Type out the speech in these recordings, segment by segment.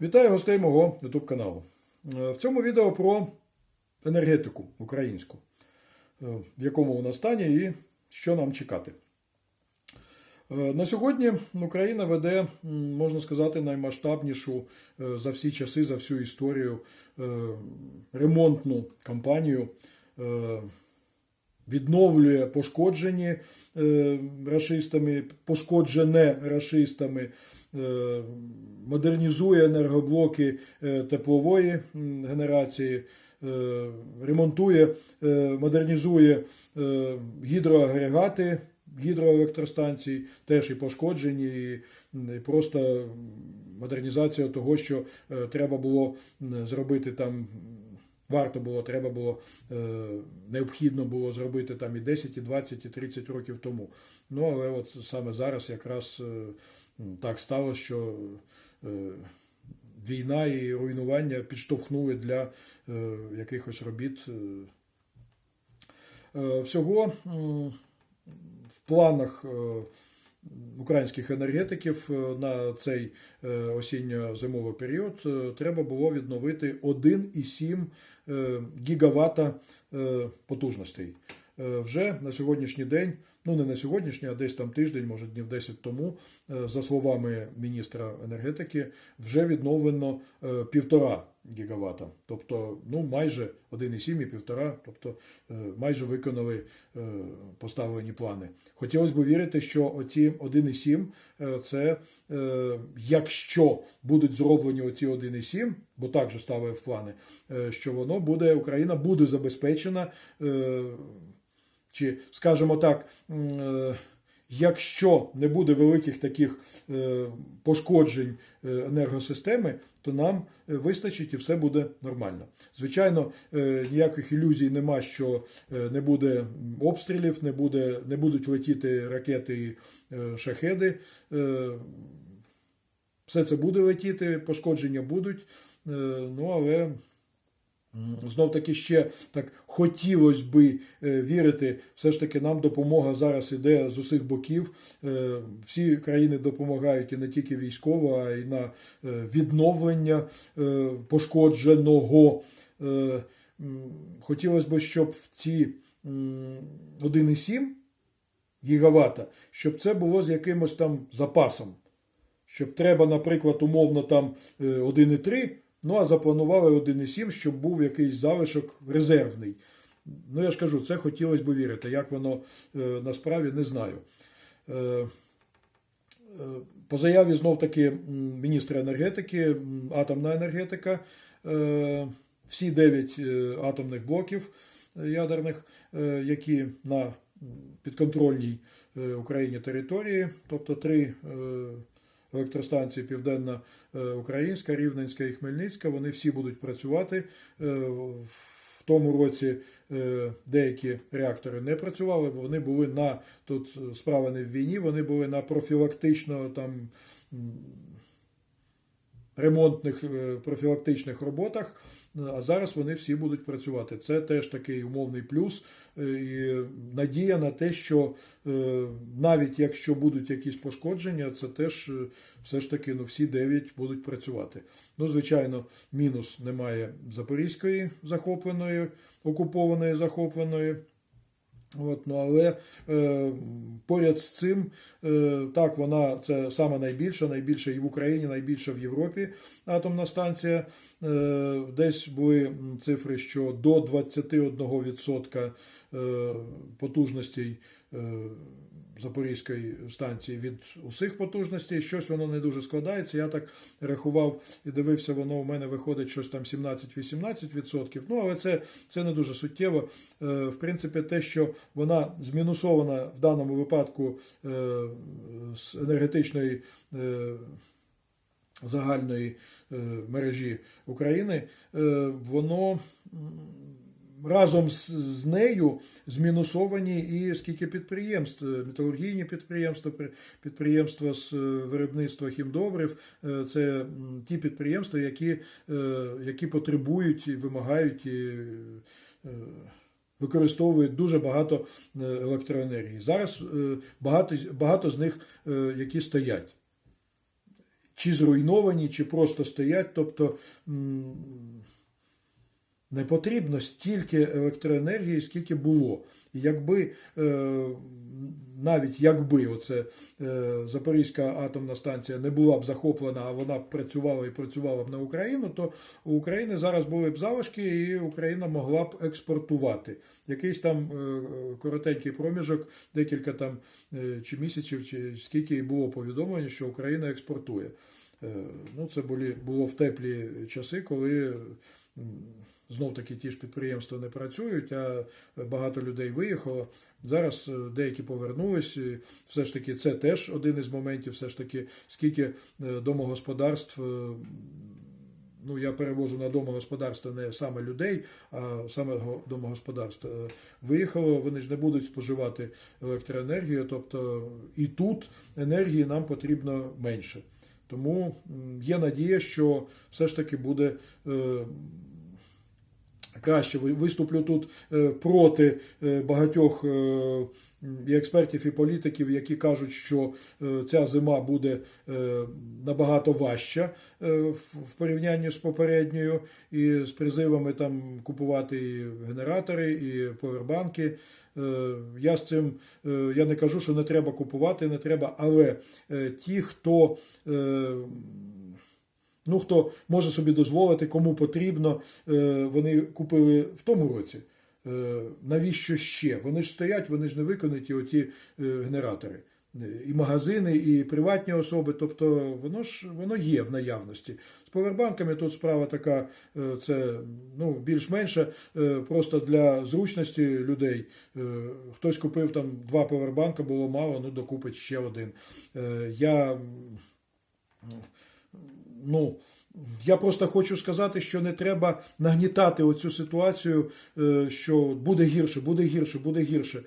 Вітаю гостей мого YouTube каналу. Е, В цьому відео про енергетику українську, е, в якому вона стані і що нам чекати. Е, На сьогодні Україна веде, можна сказати, наймасштабнішу за всі часи, за всю історію ремонтну кампанію. Відновлює пошкоджені рашистами, пошкоджене рашистами, модернізує енергоблоки е, теплової генерації, е, ремонтує, е, модернізує е, гідроагрегати гідроелектростанцій, теж і пошкоджені, і, просто модернізація того, що е, треба було зробити там. Варто було, треба було, е, необхідно було зробити там і 10, і 20, і 30 років тому. Ну, але от саме зараз якраз е, так стало, що е, війна і руйнування підштовхнули для е, якихось робіт. е. Всього в планах українських енергетиків на цей осінньо-зимовий період треба було відновити 1,7 е, гігавата потужностей. Е, Вже на сьогоднішній день, ну не на сьогоднішній, а десь там тиждень, може днів 10 тому, е, за словами міністра енергетики, вже відновлено е, півтора гігавата. Тобто, ну майже 1,7 і півтора, тобто майже виконали поставлені плани. Хотілося б вірити, що оці 1,7 е, це якщо будуть зроблені оці 1,7, бо так же ставили в плани, що воно буде, Україна буде забезпечена. Чи, скажімо так, е, якщо не буде великих таких е, пошкоджень е, енергосистеми, то нам вистачить і все буде нормально. Звичайно, ніяких ілюзій нема, що не буде обстрілів, не, буде, не будуть летіти ракети і шахеди. Все це буде летіти, пошкодження будуть. Ну, але Знов таки ще так хотілося би е, вірити, все ж таки нам допомога зараз іде з усіх боків. Е, Всі країни допомагають і не тільки військово, а й на е, відновлення пошкодженого. Хотілося б, щоб в ці м, 1,7 гігавата, щоб це було з якимось там запасом. Щоб треба, наприклад, умовно там е, 1,3, ну а запланували 1,7, щоб був якийсь залишок резервний. Ну, я ж кажу, це хотілося б вірити. Як воно е, насправді не знаю. Е, е, По заяві знов таки міністра енергетики, атомна енергетика, всі 9 е, атомних блоків ядерних, які на підконтрольній Україні території, тобто три електростанції Південна е, Українська, Рівненська і Хмельницька, вони всі будуть працювати. Е, В тому році е, деякі реактори не працювали, бо вони були на тут справа не в війні, вони були на профілактично там ремонтних профілактичних роботах. А зараз вони всі будуть працювати. Це теж такий умовний плюс е, і надія на те, що е, навіть якщо будуть якісь пошкодження, це теж е, все ж таки ну, всі 9 будуть працювати. Ну, звичайно, мінус немає Запорізької захопленої, окупованої захопленої. От, ну, але е, поряд з цим, е, так, вона це саме найбільша, найбільша і в Україні, найбільша в Європі атомна станція. Е, десь були цифри, що до 21% е, потужностей е, Запорізької станції від усіх потужностей. Щось воно не дуже складається. Я так рахував і дивився, воно у мене виходить щось там 17-18%. Ну, але це, це не дуже суттєво. Е, В принципі, те, що вона змінусована в даному випадку е, з енергетичної. е, Загальної е, мережі України, е, воно разом з, з нею змінусовані і скільки підприємств, е, металургійні підприємства, підприємства з е, виробництва хімдобрив, е, це ті підприємства, які, які потребують і вимагають і використовують дуже багато електроенергії. Зараз багато, багато з них, які стоять. чи зруйновані, чи просто стоять. Тобто не потрібно стільки електроенергії, скільки було. І якби е, навіть якби оце е, Запорізька атомна станція не була б захоплена, а вона б працювала і працювала б на Україну, то у України зараз були б залишки, і Україна могла б експортувати. Якийсь там е, коротенький проміжок, декілька там чи місяців, чи скільки було повідомлення, що Україна експортує. Ну, це було в теплі часи, коли знов таки ті ж підприємства не працюють, а багато людей виїхало. Зараз е, деякі повернулись. Все ж таки, це теж один із моментів. Все ж таки, скільки е, домогосподарств. е, Ну, я перевожу на домогосподарства не саме людей, а саме го- домогосподарств. Е, Виїхало, вони ж не будуть споживати електроенергію, тобто і тут енергії нам потрібно менше. Тому є надія, що все ж таки буде краще. Виступлю тут е, проти е, багатьох е, і експертів, і політиків, які кажуть, що ця зима буде набагато важча в порівнянні з попередньою, і з призивами там купувати і генератори, і повербанки. Я з цим я не кажу, що не треба купувати, не треба, але ті, хто ну, хто може собі дозволити, кому потрібно, е, вони купили в тому році. Е, Навіщо ще? Вони ж стоять, вони ж не виконають оті е, генератори. І магазини, і приватні особи, тобто воно ж воно є в наявності. З повербанками тут справа така, це ну, більш-менше просто для зручності людей. Хтось купив там два повербанка, було мало, ну докупить ще один. Я ну, я просто хочу сказати, що не треба нагнітати оцю ситуацію, е, що буде гірше, буде гірше, буде гірше.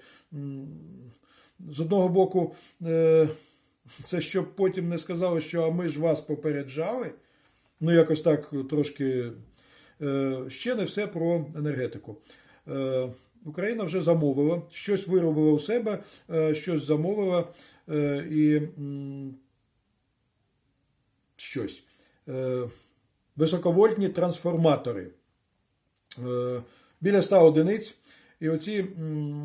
З одного боку, е, це щоб потім не сказали, що а ми ж вас попереджали. Ну, якось так трошки. Е, Ще не все про енергетику. Україна вже замовила, щось виробила у себе, щось замовила і щось. Е, Високовольтні трансформатори. Е, Біля 100 одиниць. І оці,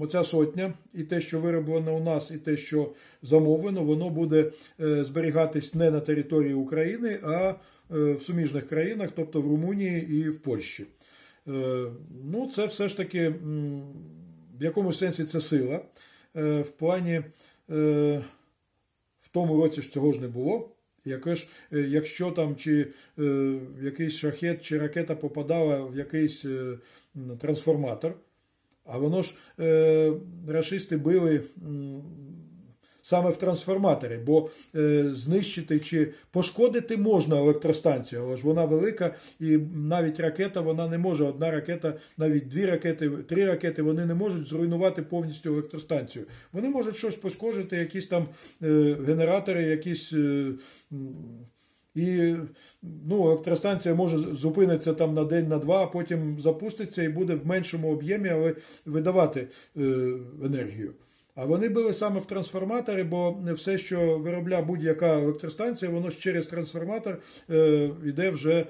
оця сотня, і те, що вироблено у нас, і те, що замовлено, воно буде е, зберігатись не на території України, а в суміжних країнах, тобто в Румунії і в Польщі. Ну, це все ж таки в якомусь сенсі це сила. В плані в тому році ж цього ж не було. Ж, е, якщо там чи е, якийсь шахет чи ракета попадала в якийсь е, трансформатор, а воно ж е, рашисти били м, саме в трансформаторі, бо е, знищити чи пошкодити можна електростанцію, але ж вона велика, і навіть ракета вона не може. Одна ракета, навіть дві ракети, три ракети, вони не можуть зруйнувати повністю електростанцію. Вони можуть щось пошкодити, якісь там е, генератори, якісь. Е, і ну, електростанція може зупинитися там на день, на два, а потім запуститься і буде в меншому об'ємі, але видавати е, енергію. А вони били саме в трансформатори, бо все, що виробляє будь-яка електростанція, воно ж через трансформатор е, йде вже е,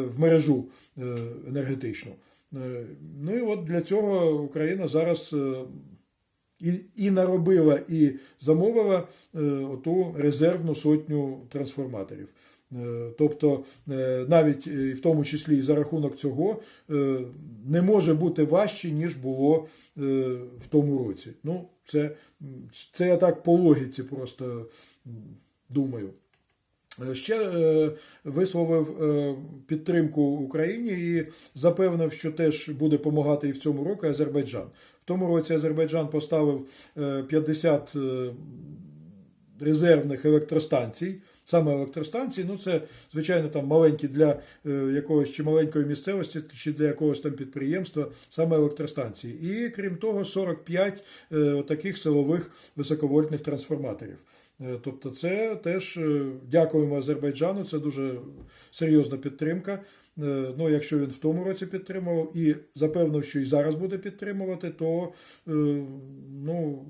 в мережу е, енергетичну. Е, ну і от для цього Україна зараз. Е, і, і наробила, і замовила е, оту резервну сотню трансформаторів. Е, Тобто, е, навіть в тому числі і за рахунок цього е, не може бути важче, ніж було в тому році. Ну, це, це я так по логіці просто думаю. Ще висловив підтримку Україні і запевнив, що теж буде допомагати і в цьому році Азербайджан. В тому році Азербайджан поставив е, 50 е, резервних електростанцій. Саме електростанції, ну це звичайно там маленькі для е, якогось чи маленької місцевості, чи для якогось там підприємства, саме електростанції. І крім того, 45 е, таких силових високовольтних трансформаторів. Е, Тобто, це теж дякуємо Азербайджану. Це дуже серйозна підтримка. Ну, якщо він в тому році підтримував і запевнив, що і зараз буде підтримувати, то ну.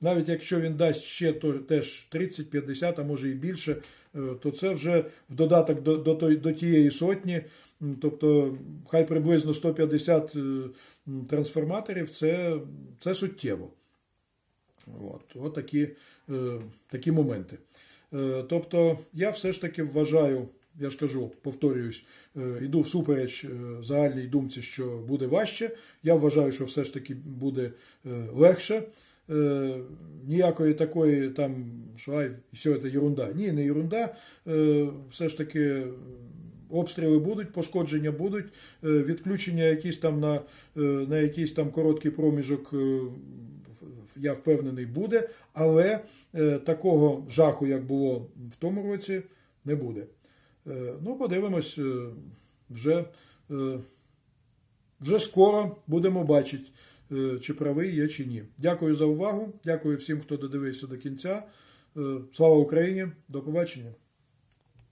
Навіть якщо він дасть ще то теж 30, 50, а може і більше, е, то це вже в додаток до, до, той- до тієї сотні, тобто хай приблизно 150 е, трансформаторів, це, це суттєво. От, от такі, е, такі моменти. Тобто, я все ж таки вважаю, я ж кажу, повторююсь, йду всупереч загальній думці, що буде важче. Я вважаю, що все ж таки буде легше. Е, ніякої такої там, що ай, все це ерунда. Ні, не ерунда. Е, все ж таки. Обстріли будуть, пошкодження будуть, е, відключення якісь там на, е, на якийсь там короткий проміжок, я впевнений, буде, але такого жаху, як було в тому році, не буде. Ну, подивимось, вже, вже скоро будемо бачити, чи правий я чи ні. Дякую за увагу. Дякую всім, хто додивився до кінця. Е, Слава Україні! До побачення!